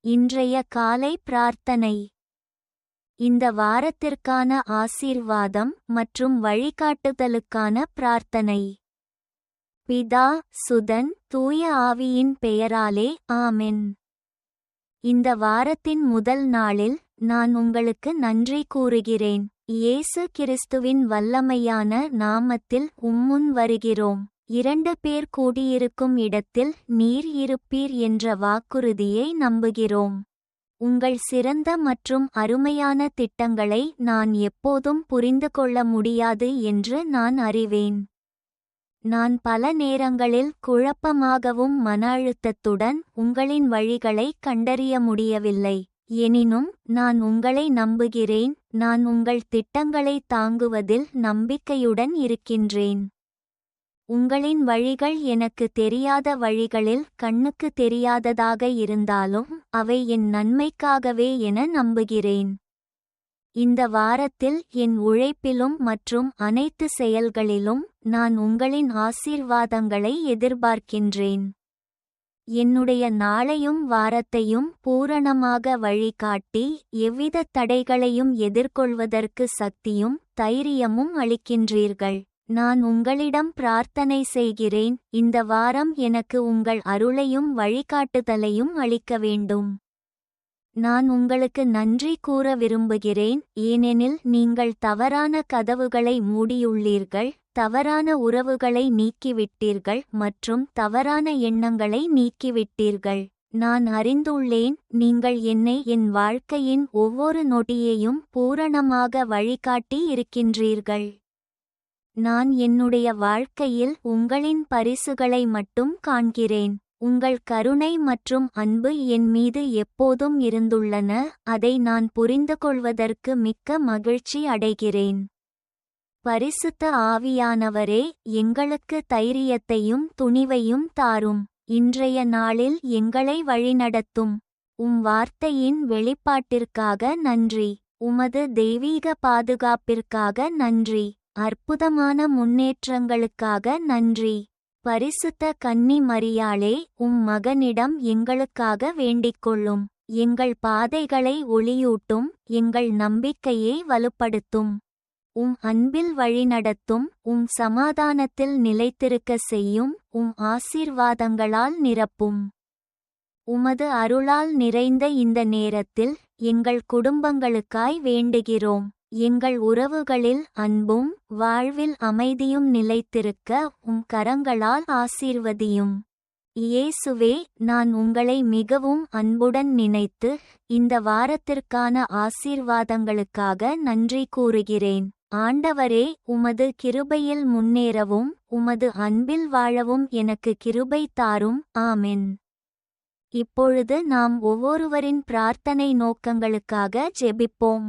இன்றைய காலை பிரார்த்தனை. இந்த வாரத்திற்கான ஆசீர்வாதம் மற்றும் வழிகாட்டுதலுக்கான பிரார்த்தனை. பிதா சுதன் தூய ஆவியின் பெயராலே ஆமென். இந்த வாரத்தின் முதல் நாளில் நான் உங்களுக்கு நன்றி கூறுகிறேன். இயேசு கிறிஸ்துவின் வல்லமையான நாமத்தில் உம்முன் வருகிறோம். இரண்டு பேர் கூடியிருக்கும் இடத்தில் நீர் இருப்பீர் என்ற வாக்குறுதியை நம்புகிறோம். உங்கள் சிறந்த மற்றும் அருமையான திட்டங்களை நான் எப்போதும் புரிந்து கொள்ள முடியாது என்று நான் அறிவேன். நான் பல நேரங்களில் குழப்பமாகவும் மன அழுத்தத்துடன் உங்களின் வழிகளை கண்டறிய முடியவில்லை. எனினும் நான் உங்களை நம்புகிறேன். நான் உங்கள் திட்டங்களை தாங்குவதில் நம்பிக்கையுடன் இருக்கின்றேன். உங்களின் வழிகள் எனக்கு தெரியாத வழிகளில் கண்ணுக்கு தெரியாததாக இருந்தாலும் அவை என் நன்மைக்காகவே என நம்புகிறேன். இந்த வாரத்தில் என் உழைப்பிலும் மற்றும் அனைத்து செயல்களிலும் நான் உங்களின் ஆசீர்வாதங்களை எதிர்பார்க்கின்றேன். என்னுடைய நாளையும் வாரத்தையும் பூரணமாக வழிகாட்டி எவ்வித தடைகளையும் எதிர்கொள்வதற்கு சக்தியும் தைரியமும் அளிக்கின்றீர்கள். நான் உங்களிடம் பிரார்த்தனை செய்கிறேன். இந்த வாரம் எனக்கு உங்கள் அருளையும் வழிகாட்டுதலையும் அளிக்க வேண்டும். நான் உங்களுக்கு நன்றி கூற விரும்புகிறேன். ஏனெனில் நீங்கள் தவறான கதவுகளை மூடியுள்ளீர்கள் தவறான உறவுகளை நீக்கிவிட்டீர்கள் மற்றும் தவறான எண்ணங்களை நீக்கிவிட்டீர்கள். நான் அறிந்துள்ளேன் நீங்கள் என்னை என் வாழ்க்கையின் ஒவ்வொரு நொடியையும் பூரணமாக வழிகாட்டி இருக்கின்றீர்கள். நான் என்னுடைய வாழ்க்கையில் உங்களின் பரிசுகளை மட்டும் காண்கிறேன். உங்கள் கருணை மற்றும் அன்பு என் மீது எப்போதும் இருந்துள்ளன. அதை நான் புரிந்து கொள்வதற்கு மிக்க மகிழ்ச்சி அடைகிறேன். பரிசுத்த ஆவியானவரே எங்களுக்கு தைரியத்தையும் துணிவையும் தாரும். இன்றைய நாளில் எங்களை வழிநடத்தும். உம் வார்த்தையின் வெளிப்பாட்டிற்காக நன்றி. உமது தெய்வீக பாதுகாப்பிற்காக நன்றி. அற்புதமான முன்னேற்றங்களுக்காக நன்றி. பரிசுத்த கன்னி மரியாளே உம் மகனிடம் எங்களுக்காக வேண்டிக்கொள்ளும். எங்கள் பாதைகளை ஒளியூட்டும் எங்கள் நம்பிக்கையை வலுப்படுத்தும். உம் அன்பில் வழிநடத்தும் உம் சமாதானத்தில் நிலைத்திருக்க செய்யும் உம் ஆசீர்வாதங்களால் நிரப்பும். உமது அருளால் நிறைந்த இந்த நேரத்தில் எங்கள் குடும்பங்களுக்காய் வேண்டுகிறோம். எங்கள் உறவுகளில் அன்பும் வாழ்வில் அமைதியும் நிலைத்திருக்க உம் கரங்களால் ஆசீர்வதியும். இயேசுவே நான் உங்களை மிகவும் அன்புடன் நினைத்து இந்த வாரத்திற்கான ஆசீர்வாதங்களுக்காக நன்றி கூறுகிறேன். ஆண்டவரே உமது கிருபையில் முன்னேறவும் உமது அன்பில் வாழவும் எனக்கு கிருபை தாரும். ஆமென். இப்பொழுது நாம் ஒவ்வொருவரின் பிரார்த்தனை நோக்கங்களுக்காக ஜெபிப்போம்.